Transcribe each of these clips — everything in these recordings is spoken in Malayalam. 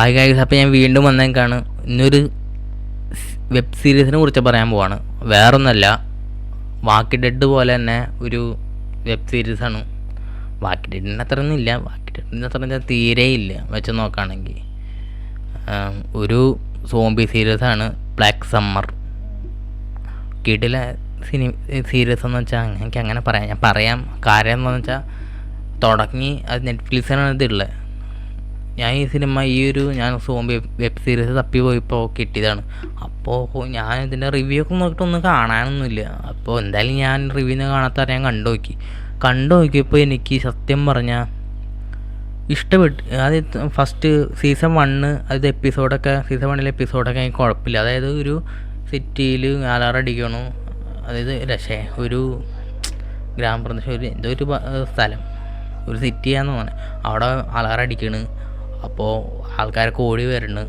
ഹായ് ഗൈസ് അപ്പോൾ ഞാൻ വീണ്ടും വന്നേക്കാണ്. ഇന്നൊരു വെബ് സീരീസിനെ കുറിച്ച് പറയാൻ പോവാണ്. വേറൊന്നല്ല വാക്കി ഡെഡ് പോലെ തന്നെ ഒരു വെബ് സീരീസാണ് വാക്കി ഡെഡിന്റെ അത്ര ഒന്നും ഇല്ല. വാക്കി ഡെഡിന്റെ അത്ര തീരെ ഇല്ല. വെച്ച് നോക്കുകയാണെങ്കിൽ ഒരു സോംബി സീരീസാണ് ബ്ലാക്ക് സമ്മർ കിടില സിനി സീരീസ് എന്ന് വെച്ചാൽ എനിക്ക് അങ്ങനെ പറയാം. ഞാൻ പറയാം കാര്യം എന്താണെന്ന് വെച്ചാൽ തുടങ്ങി അത് നെറ്റ്ഫ്ലിക്സിനാണ് ഇതുള്ളത് ഞാൻ ഈ സിനിമ ഈ ഒരു ഞാൻ സോംബി വെബ് സീരീസ് തപ്പി പോയപ്പോൾ കിട്ടിയതാണ്. അപ്പോൾ ഞാൻ ഇതിന്റെ റിവ്യൂ ഒക്കെ നോക്കിയിട്ട് ഒന്നും കാണാനൊന്നുമില്ല. അപ്പോൾ എന്തായാലും ഞാൻ റിവ്യൂന്ന് കാണാത്ത ഞാൻ കണ്ടു നോക്കി. കണ്ടു നോക്കിയപ്പോൾ എനിക്ക് സത്യം പറഞ്ഞാൽ ഇഷ്ടപ്പെട്ടു. അത് ഫസ്റ്റ് സീസൺ വണ്ണ് അത് എപ്പിസോഡൊക്കെ സീസൺ വണ്ണിലെ എപ്പിസോഡൊക്കെ എനിക്ക് കുഴപ്പമില്ല. അതായത് ഒരു സിറ്റിയിൽ അലാറടിക്കണു അതായത് രക്ഷേ ഒരു ഗ്രാമപ്രദേശം ഒരു എന്തോ ഒരു സ്ഥലം ഒരു സിറ്റിയാന്ന് തോന്നുന്നത് അവിടെ അലാറടിക്കണ് അപ്പോൾ ആൾക്കാരൊക്കെ ഓടി വരുന്നു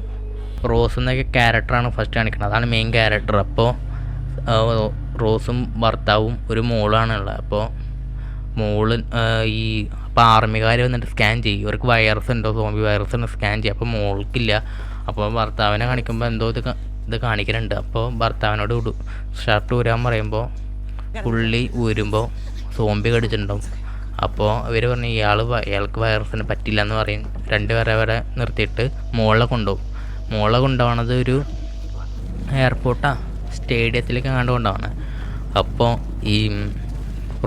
റോസ് എന്നൊക്കെ ക്യാരക്ടറാണ് ഫസ്റ്റ് കാണിക്കുന്നത് അതാണ് മെയിൻ ക്യാരക്ടർ അപ്പോൾ റോസും ഭർത്താവും ഒരു മോളാണ് ഉള്ളത്. അപ്പോൾ മോൾ ഈ അപ്പോൾ ആർമിക്കാർ വന്നിട്ട് സ്കാൻ ചെയ്യും. ഇവർക്ക് വൈറസ് ഉണ്ടോ? സോംബി വൈറസ് ഉണ്ടോ? സ്കാൻ ചെയ്യും. അപ്പോൾ മോൾക്കില്ല. അപ്പോൾ ഭർത്താവിനെ കാണിക്കുമ്പോൾ എന്തോ ഇത് ഇത് കാണിക്കുന്നുണ്ട് അപ്പോൾ ഭർത്താവിനോട് ഷർട്ട് ഊരാൻ പറയുമ്പോൾ പുള്ളി ഊരുമ്പോൾ സോംബി കടിച്ചിട്ടുണ്ടാവും. അപ്പോൾ ഇവർ പറഞ്ഞു ഇയാൾ ഇയാൾക്ക് വൈറസിന് പറ്റില്ല എന്ന് പറയും. രണ്ട് പേരെ വരെ നിർത്തിയിട്ട് മോളെ കൊണ്ടുപോകും. മോളെ കൊണ്ടുപോകണത് ഒരു എയർപോർട്ടാ സ്റ്റേഡിയത്തിലേക്ക് എങ്ങാണ്ട് കൊണ്ടുപോകണേ അപ്പോൾ ഈ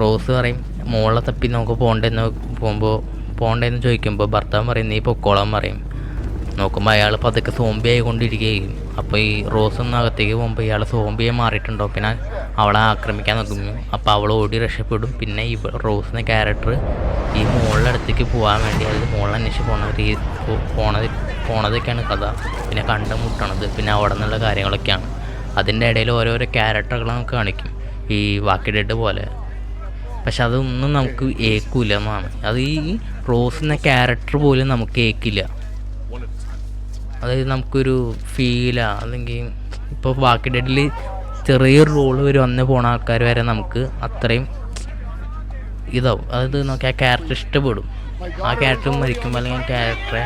റോസ് പറയും മോളെ തപ്പി നമുക്ക് പോകണ്ടെന്ന് പോകുമ്പോൾ പോകണ്ടെന്ന് ചോദിക്കുമ്പോൾ ഭർത്താവ് പറയും നീ പൊക്കോളാൻ പറയും. നോക്കുമ്പോൾ അയാൾ പതുക്കെ സോംബി ആയിക്കൊണ്ടിരിക്കുകയും അപ്പോൾ ഈ റോസ് ഒന്ന് അകത്തേക്ക് പോകുമ്പോൾ ഇയാൾ സോംബിയെ മാറിയിട്ടുണ്ടോ? പിന്നെ അവളെ ആക്രമിക്കാൻ നോക്കുന്നു. അപ്പോൾ അവൾ ഓടി രക്ഷപ്പെടും. പിന്നെ ഈ റോസിന്റെ ക്യാരക്ടർ ഈ മോളുടെ അടുത്തേക്ക് പോകാൻ വേണ്ടി അതിൽ മുകളിൽ അന്വേഷിച്ച് പോണ രീ പോണത് പോണതൊക്കെയാണ് കഥ. പിന്നെ കണ്ടുമുട്ടണത് പിന്നെ അവിടെ നിന്നുള്ള കാര്യങ്ങളൊക്കെയാണ്. അതിന്റെ ഇടയിൽ ഓരോരോ ക്യാരക്ടറുകൾ നമുക്ക് കാണിക്കും. ഈ വാക്കി ഡെഡ് പോലെ. പക്ഷെ അതൊന്നും നമുക്ക് ഏക്കില്ല എന്നാണ്. അത് ഈ റോസിന്റെ ക്യാരക്ടർ പോലും നമുക്ക് ഏക്കില്ല. അതായത് നമുക്കൊരു ഫീലാ അല്ലെങ്കിൽ ഇപ്പോൾ ബാക്കി ഡെഡിൽ ചെറിയൊരു റോൾ വരെ വന്ന് പോണ ആൾക്കാർ വരെ നമുക്ക് അത്രയും ഇതാവും. അതായത് നമുക്ക് ആ ക്യാരക്ടർ ഇഷ്ടപ്പെടും. ആ ക്യാരക്ടർ മരിക്കുമ്പോൾ അല്ലെങ്കിൽ ആ ക്യാരക്ടറെ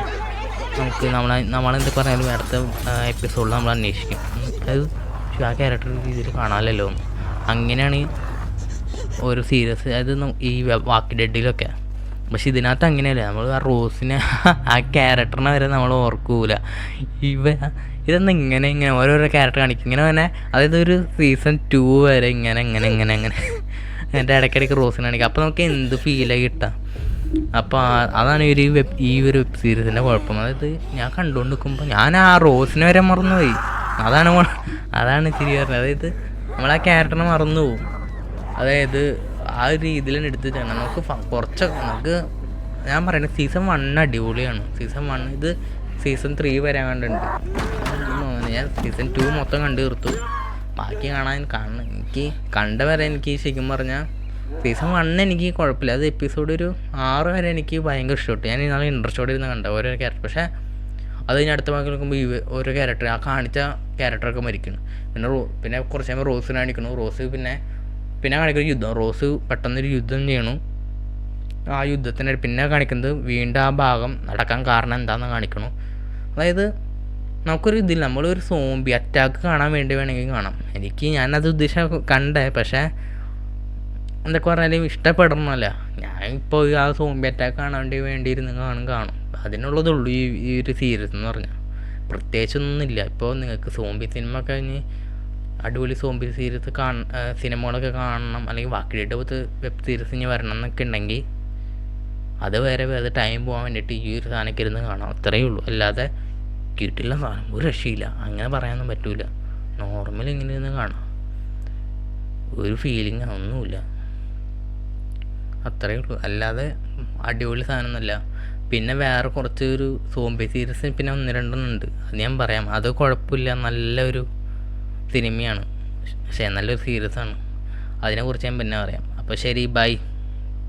നമുക്ക് നമ്മളെ നമ്മളെന്ത് പറഞ്ഞാലും അടുത്ത എപ്പിസോഡിൽ നമ്മൾ അന്വേഷിക്കും. അതായത് ആ ക്യാരക്ടർ രീതിയിൽ കാണാമല്ലോ അങ്ങനെയാണ് ഓരോ സീരിയസ് അതായത് ഈ വാക്കി ഡെഡിലൊക്കെ പക്ഷെ ഇതിനകത്ത് അങ്ങനെയല്ല. നമ്മൾ ആ റോസിനെ ആ ക്യാരക്ടറിനെ വരെ നമ്മൾ ഓർക്കൂല. ഇവ ഇതെന്ന് ഇങ്ങനെ ഇങ്ങനെ ഓരോരോ ക്യാരക്ടർ കാണിക്കും ഇങ്ങനെ തന്നെ അതായത് ഒരു സീസൺ ടു വരെ ഇങ്ങനെ ഇങ്ങനെ ഇങ്ങനെ ഇങ്ങനെ. എന്റെ ഇടയ്ക്കിടയ്ക്ക് റോസിനെ കാണിക്കും. അപ്പോൾ നമുക്ക് എന്ത് ഫീലായി കിട്ടാം? അപ്പോൾ അതാണ് ഒരു വെബ് ഈ ഒരു വെബ് സീരീസിന്റെ കുഴപ്പം. അതായത് ഞാൻ കണ്ടുകൊണ്ട് നിൽക്കുമ്പോൾ ഞാൻ ആ റോസിനെ വരെ മറന്നുപോയി. അതാണ് അതാണ് ശരി പറഞ്ഞത്. അതായത് നമ്മൾ ആ ക്യാരക്ടറിനെ മറന്നു പോകും അതായത് ആ ഒരു രീതിയിലാണ് എടുത്ത് ചെയ്യണം നമുക്ക് കുറച്ച് നമുക്ക് ഞാൻ പറയുന്നത് സീസൺ വൺ അടിപൊളിയാണ്. സീസൺ വൺ ഇത് സീസൺ ത്രീ വരാൻ കണ്ടുണ്ട് ഞാൻ സീസൺ ടു മൊത്തം കണ്ടു തീർത്തു. ബാക്കി കാണാൻ കാണണം. എനിക്ക് കണ്ട വരെ എനിക്ക് ശരിക്കും പറഞ്ഞാൽ സീസൺ വൺ എനിക്ക് കുഴപ്പമില്ല. അത് എപ്പിസോഡ് ഒരു ആറ് വരെ എനിക്ക് ഭയങ്കര ഇഷ്ടപ്പെട്ടു. ഞാൻ ഇന്നാൾ ഇൻട്രസ്റ്റോടെ ഇരുന്ന് കണ്ട ഓരോ ക്യാരക്ടർ പക്ഷേ അത് കഴിഞ്ഞ് അടുത്ത ഭാഗം നോക്കുമ്പോൾ ഓരോ ക്യാരക്ടർ ആ കാണിച്ച ക്യാരക്ടറൊക്കെ മരിക്കുന്നു. പിന്നെ റോ പിന്നെ കുറച്ച് കഴിയുമ്പോൾ റോസിനെ കാണിക്കുന്നു. റോസ് പിന്നെ പിന്നെ കാണിക്കുന്ന യുദ്ധം. റോസ് പെട്ടെന്നൊരു യുദ്ധം ചെയ്യണു. ആ യുദ്ധത്തിന് പിന്നെ കാണിക്കുന്നത് വീണ്ടും ആ ഭാഗം നടക്കാൻ കാരണം എന്താണെന്ന് കാണിക്കണു. അതായത് നമുക്കൊരു ഇതില്ല. നമ്മളൊരു സോംബി അറ്റാക്ക് കാണാൻ വേണ്ടി വേണമെങ്കിൽ കാണാം. എനിക്ക് ഞാനത് ഉദ്ദേശം കണ്ടേ. പക്ഷേ എന്തൊക്കെ പറഞ്ഞാലും ഇഷ്ടപ്പെടണമല്ല ഞാൻ ഇപ്പോൾ ആ സോംബി അറ്റാക്ക് കാണാൻ വേണ്ടി വേണ്ടിയിരുന്ന് കാണും കാണും. അതിനുള്ളതുള്ളൂ ഈ ഈ ഒരു സീരീസ് എന്ന് പറഞ്ഞാൽ പ്രത്യേകിച്ചൊന്നുമില്ല. ഇപ്പോൾ നിങ്ങൾക്ക് സോംബി സിനിമ കഴിഞ്ഞ് അടിപൊളി സോംബി സീരീസ് കാണ സിനിമകളൊക്കെ കാണണം. അല്ലെങ്കിൽ ബാക്കിയിട്ട് വെബ് സീരീസ് ഇനി വരണം എന്നൊക്കെ ഉണ്ടെങ്കിൽ അത് വേറെ വേറെ ടൈം പോകാൻ വേണ്ടിയിട്ട് ഈ ഒരു സാധനമൊക്കെ ഇരുന്ന് കാണാം. അത്രയേ ഉള്ളൂ. അല്ലാതെ കിട്ടില്ല സാധനം. ഒരു രക്ഷയില്ല. അങ്ങനെ പറയാനൊന്നും പറ്റൂല. നോർമൽ ഇങ്ങനെ ഇരുന്ന് കാണാം. ഒരു ഫീലിംഗ് ഒന്നുമില്ല. അത്രയേ ഉള്ളൂ. അല്ലാതെ അടിപൊളി സാധനമൊന്നുമല്ല. പിന്നെ വേറെ കുറച്ചൊരു സോംബി സീരീസ് പിന്നെ ഒന്ന് രണ്ടെണ്ണം ഉണ്ട്. അത് ഞാൻ പറയാം. അത് കുഴപ്പമില്ല. നല്ലൊരു സിനിമയാണ്. പക്ഷേ നല്ലൊരു സീരീസാണ്. അതിനെക്കുറിച്ച് ഞാൻ പിന്നെ പറയാം. അപ്പോൾ ശരി ബൈ.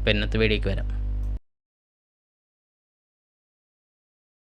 പിന്നത്തെ വേടിക്ക് വരാം.